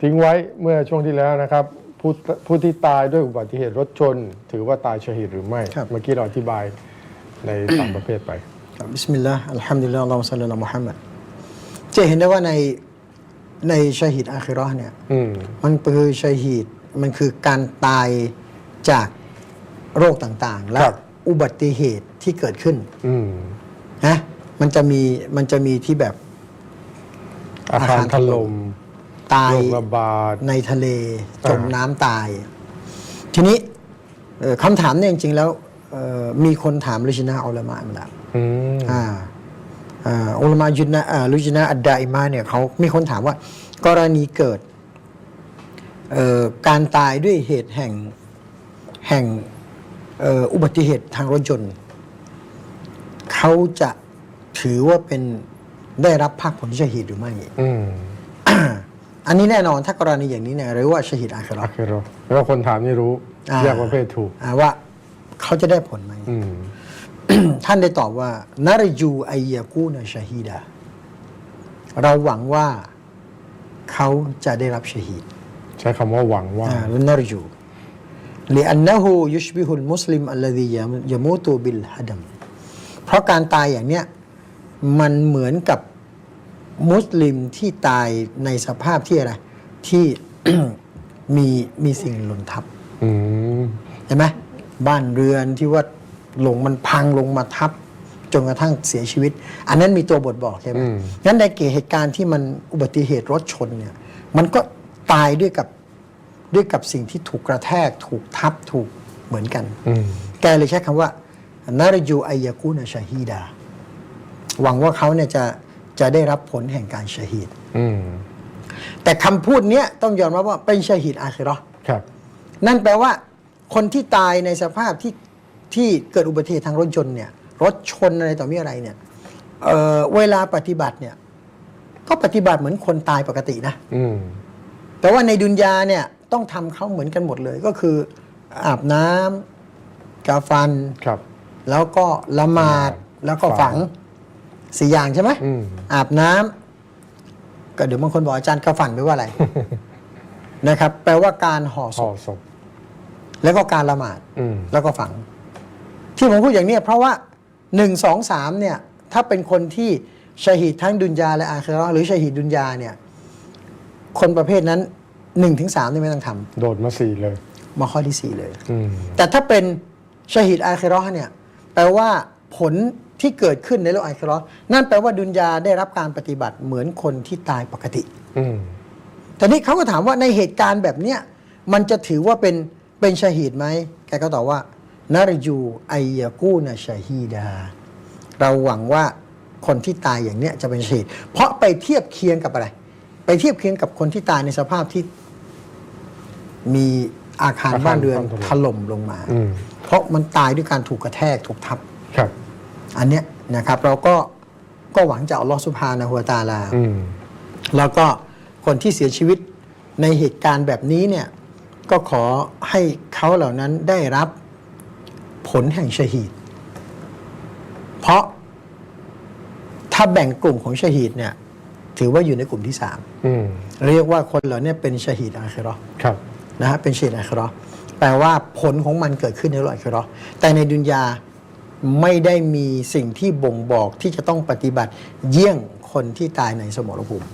ทิ้งไว้เมื่อช่วงที่แล้วนะครับผู้ผู้ที่ตายด้วยอุบัติเหตุรถชน ถือว่าตายชหิตหรือไม่ ครับ เมื่อกี้เราอธิบายในสามประเภทไป บิสมิลลาห์อัลฮัมดุลิลลาห์อัลลอฮุมะซัลลัลลอฮุมุฮัมมัดจะเห็นได้ว่าในในชาฮิดอาคิเราะห์เนี่ย อืม มันคือชาฮิดมันคือการตายจากโรคต่างๆ และครับ อุบัติเหตุที่เกิดขึ้นอืม นะมันจะมีมันจะมีที่แบบอาคารถล่ม ตายโรคระบาด ในทะเลอ่าจมน้ำตาย ทีนี้เอ่อคำถามเนี่ยจริงๆแล้วเอ่อมีคนถามลิชนาอัลลามะมาแล้วอืมอ่าอ่าอุลามะยุนะอ่าลุจนะอัดดาอิมาเนี่ยเขามีคนถามว่า กรณีเกิดเอ่อการตายด้วยเหตุแห่งแห่งเอ่ออุบัติเหตุทางรถยนต์เขาจะถือว่าเป็นได้รับภาคผลชหีดหรือไม่ อืม อันนี้แน่นอนถ้ากรณีอย่างนี้เนี่ยเรียกว่าชหีดอาครา โอเคเราแล้วคนถามนี่รู้ อ่า แยกประเภทถูก อ่าว่าเขาจะได้ผลไหม อืม ท่านได้ตอบว่านารยูไอยากูนะชาฮีดาเราหวังว่าเขาจะได้รับชาฮีด ใช้คำว่าหวังว่า อ่าและนารยู لأنه يشبه المسلم الذي يموت بالهدم เพราะการตายอย่างเนี้ยมันเหมือนกับ มุสลิมที่ตายในสภาพที่อะไร ที่ มีมีสิ่งหล่นทับอืมเห็นไหมบ้านเรือนที่ว่าลงมันพังลงมาทับจนกระทั่งเสียชีวิต อันนั้นมีตัวบทบอกใช่ไหมอืมงั้นในเหตุการณ์ที่มันอุบัติเหตุรถชนเนี่ย มันก็ตายด้วยกับด้วยกับสิ่งที่ถูกกระแทก ถูกทับถูกเหมือนกันอืมแกเลยใช้คำว่า นารยูอายากูนะชาฮีดา หวังว่าเขาเนี่ยจะ จะได้รับผลแห่งการชาฮีดอืมแต่คำพูดเนี้ยต้องยอมรับว่าเป็นชาฮีดอาคิเราะห์ครับ นั่นแปลว่า คนที่ตายในสภาพที่ที่เกิดอุบัติเหตุทางรถยนต์เนี่ย รถชนอะไรต่อมีอะไรเนี่ยเอ่อเวลาปฏิบัติเนี่ย ก็ปฏิบัติเหมือนคนตายปกตินะอืมแต่ว่าในดุนยาเนี่ย ต้องทำเขาเหมือนกันหมดเลย ก็คือ อาบน้ำกาฟัน ครับ แล้วก็ละหมาดละหมาดแล้วก็ฝัฝังง สี่อย่างใช่ไหมอืม อาบน้ำก็เดี๋ยวบางคนบอกอาจารย์กาฟันแปลว่าอะไร นะครับ แปลว่าการห่อศห่อพศพแล้วก็การละหมาด อืม แล้วก็ฝัง ที่ผมพูดอย่างเนี้ยเพราะว่าหนึ่งสองสามเนี่ย ถ้าเป็นคนที่ชาฮิดทั้งดุนยาและอาคิเราะห์หรือชาฮิดดุนยาเนี่ย คนประเภทนั้นหนึ่งถึงสามนี่ไม่ต้องทโดดมาสี่เลยำมาข้อที่สี่เลย อืม แต่ถ้าเป็นชาฮิดอาคิเราะห์เนี่ย แปลว่าผล ที่เกิดขึ้นในโลกอาคิเราะห์นั่นแปลว่าดุนยาได้รับการปฏิบัติเหมือนคนที่ตายปกติอืมแต่นี้เขาก็ถามว่าในเหตุการณ์แบบเนี้ยมันจะถือว่าเป็นเป็นชาฮีดไหมแกก็ตอบว่านารยูไอยากูนะชาฮีดา เราหวังว่าคนที่ตายอย่างเนี้ยจะเป็นชาฮีดเพราะไปเทียบเคียงกับอะไร ไปเทียบเคียงกับคนที่ตายในสภาพที่มีอาคารอาคารบ้านเรือนบ้านถล่มถล่มลงมา อืม เพราะมันตายด้วยการถูกกระแทกถูกทับ ครับ อันเนี้ยนะครับเราก็ก็หวังจากอัลลอฮฺสุบฮานะฮูวะตะอาลาอืมแล้วก็คนที่เสียชีวิตในเหตุการณ์แบบนี้เนี่ยก็ขอให้เขาเหล่านั้นได้รับผลแห่งชะฮีดเพราะถ้าแบ่งกลุ่มของชะฮีดเนี่ยถือว่าอยู่ในกลุ่มที่สามอืมเรียกว่าคนเหล่านี้เป็นชะฮีดอาคิเราะห์ครับนะฮะเป็นชะฮีดอาคิเราะห์แปลว่าผลของมันเกิดขึ้นในโลกอาคิเราะห์แต่ในดุนยา ไม่ได้มีสิ่งที่บ่งบอกที่จะต้องปฏิบัติเยี่ยงคนที่ตายในสมรภูมิ